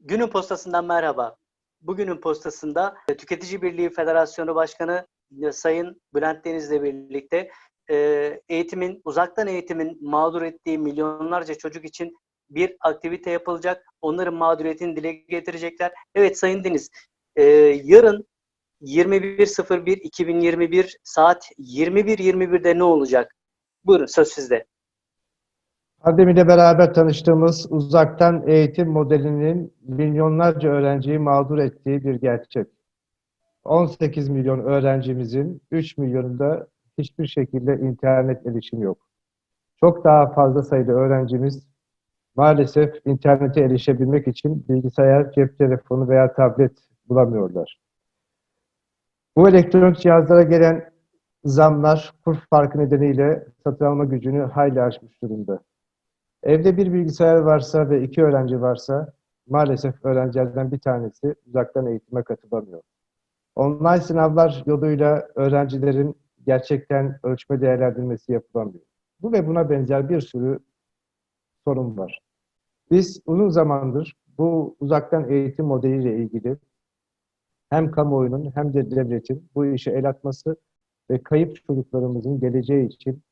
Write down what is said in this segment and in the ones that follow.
Günün postasından merhaba. Bugünün postasında e, Tüketici Birliği Federasyonu Başkanı e, Sayın Bülent Deniz'le birlikte e, eğitimin, uzaktan eğitimin mağdur ettiği milyonlarca çocuk için bir aktivite yapılacak. Onların mağduriyetini dile getirecekler. Evet Sayın Deniz, yarın 21.01.2021 saat 21.21'de ne olacak? Buyurun söz sizde. Pandemi ile beraber tanıştığımız uzaktan eğitim modelinin milyonlarca öğrenciyi mağdur ettiği bir gerçek. 18 milyon öğrencimizin 3 milyonunda hiçbir şekilde internet erişimi yok. Çok daha fazla sayıda öğrencimiz maalesef internete erişebilmek için bilgisayar, cep telefonu veya tablet bulamıyorlar. Bu elektronik cihazlara gelen zamlar kur farkı nedeniyle satın alma gücünü hayli aşmış durumda. Evde bir bilgisayar varsa ve iki öğrenci varsa maalesef öğrencilerden bir tanesi uzaktan eğitime katılamıyor. Online sınavlar yoluyla öğrencilerin gerçekten ölçme değerlendirmesi yapılamıyor. Bu ve buna benzer bir sürü sorun var. Biz uzun zamandır bu uzaktan eğitim modeliyle ilgili hem kamuoyunun hem de devletin bu işe el atması ve kayıp çocuklarımızın geleceği için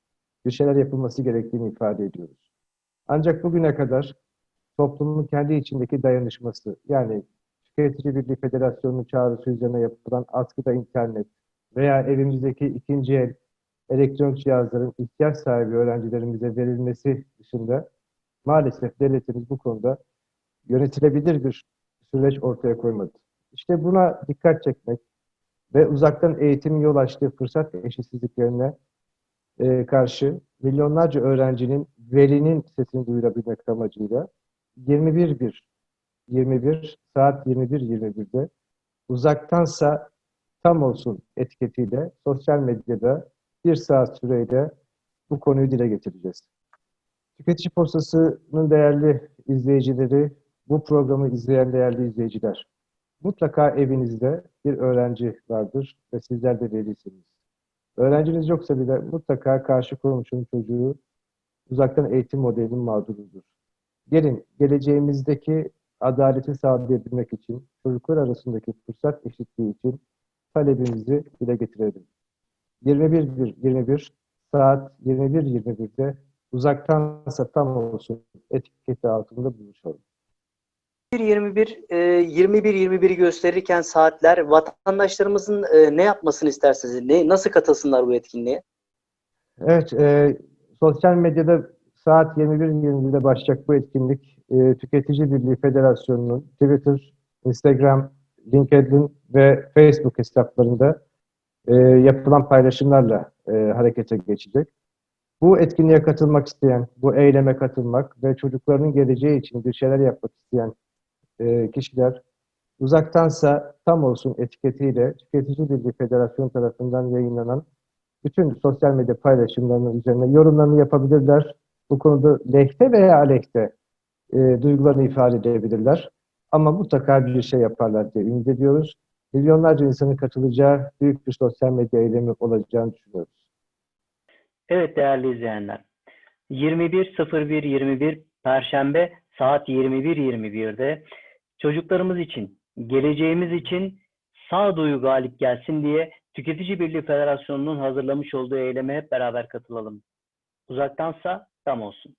bir şeyler yapılması gerektiğini ifade ediyoruz. Ancak bugüne kadar toplumun kendi içindeki dayanışması, yani Tüketici Birliği Federasyonu'nun çağrısı üzerine yapılan askıda internet veya evimizdeki ikinci el elektronik cihazların ihtiyaç sahibi öğrencilerimize verilmesi dışında maalesef devletimiz bu konuda yönetilebilir bir süreç ortaya koymadı. İşte buna dikkat çekmek ve uzaktan eğitimin yol açtığı fırsat eşitsizliklerine e, karşı milyonlarca öğrencinin velinin sesini duyurabilmek amacıyla 21.1 21 saat 21.21'de uzaktansa tam olsun etiketiyle sosyal medyada bir saat süreyle bu konuyu dile getireceğiz. Tüketici Postası'nın değerli izleyicileri, bu programı izleyen değerli izleyiciler, mutlaka evinizde bir öğrenci vardır ve sizler de velisiniz. Öğrenciniz yoksa bile mutlaka karşı komşunun çocuğu uzaktan eğitim modelinin mağdurudur. Gelin geleceğimizdeki adaleti sağlayabilmek için, çocuklar arasındaki fırsat eşitliği için talebimizi dile getirelim. 21, 21 saat 21.21'de uzaktansa tam olsun etiketi altında buluşalım. 21 21 21'i gösterirken saatler vatandaşlarımızın e, ne yapmasını istersiniz? Ne nasıl katılsınlar bu etkinliğe? Evet, e, sosyal medyada saat 21.20'de başlayacak bu etkinlik e, Tüketici Birliği Federasyonu'nun Twitter, Instagram, LinkedIn ve Facebook hesaplarında e, yapılan paylaşımlarla e, harekete geçecek. Bu etkinliğe katılmak isteyen, bu eyleme katılmak ve çocuklarının geleceği için bir şeyler yapmak isteyen e, kişiler uzaktansa tam olsun etiketiyle Tüketici Birliği Federasyonu tarafından yayınlanan bütün sosyal medya paylaşımlarının üzerine yorumlarını yapabilirler. Bu konuda lehte veya aleyhte e, duygularını ifade edebilirler. Ama mutlaka bir şey yaparlar diye ümit ediyoruz. Milyonlarca insanın katılacağı büyük bir sosyal medya eylemi olacağını düşünüyoruz. Evet değerli izleyenler. 21.01.21 Perşembe saat 21.21'de çocuklarımız için, geleceğimiz için sağduyu galip gelsin diye Tüketici Birliği Federasyonu'nun hazırlamış olduğu eyleme hep beraber katılalım. Uzaktansa tam olsun.